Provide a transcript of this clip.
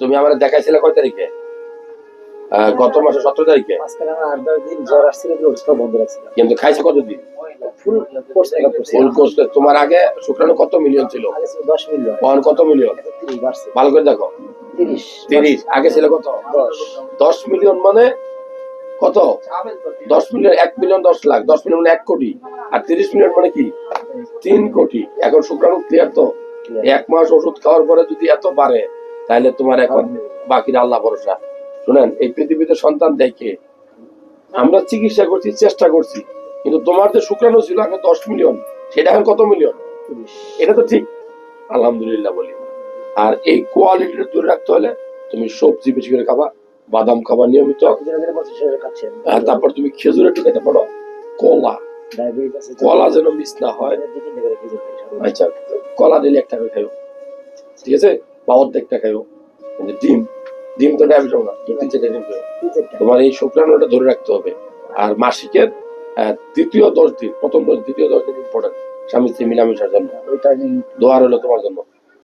তুমি আমার দেখাইছিলে কয় তারিখে? গত মাসে সতেরো তারিখে। কিন্তু খাইছে কতদিন? তোমার আগে শুক্রাণু কত মিলিয়ন ছিল? মিলিয়ন। কত মিলিয়ন? ভালো করে দেখো। তিরিশ। আগে ছিল কত? দশ। মিলিয়ন মানে কত? দশ মিলিয়ন এক মিলিয়ন দশ লাখ। দশ মিলিয়ন মানে এক কোটি। আর তিরিশ মিলিয়ন মানে কি? তিন কোটি। এখন শুক্রাণু ক্লিয়ার তো? এক মাস ওষুধ খাওয়ার পরে যদি এত বাড়ে তাহলে তোমার এখন বাকির আল্লাহ ভরসা। শুনেন এই পৃথিবীতে সন্তান দেখে আমরা চিকিৎসা করছি চেষ্টা করছি কিন্তু তোমার যে শুক্রাণু ছিল এখন দশ মিলিয়ন সেটা এখন কত মিলিয়ন? এটা তো ঠিক। আলহামদুলিল্লাহ বলি। আর এই কোয়ালিটিটা দূরে রাখতে হলে তুমি সবজি বেশি করে খাবা বাদাম খাবা নিয়মিত। তারপর তুমি খেজুরে ঢুকাইতে পারো কলা। কলা যেন মিস না হয়। আচ্ছা কলা দিলে একটা করে খাইও। ঠিক আছে? বা অর্ধেকটা খাইও কিন্তু ডিম ডিম তো ডায়াবেটিস না তিন চারটে ডিম খাইও। তোমার এই শুক্রাণুটা ধরে রাখতে হবে। আর মাসিকের দ্বিতীয় দশ দিন প্রথম দশ দ্বিতীয় দশ দিন ইম্পর্টেন্ট স্বামী স্ত্রী মিলামিশার জন্য। দোয়ার হলো তোমার জন্য।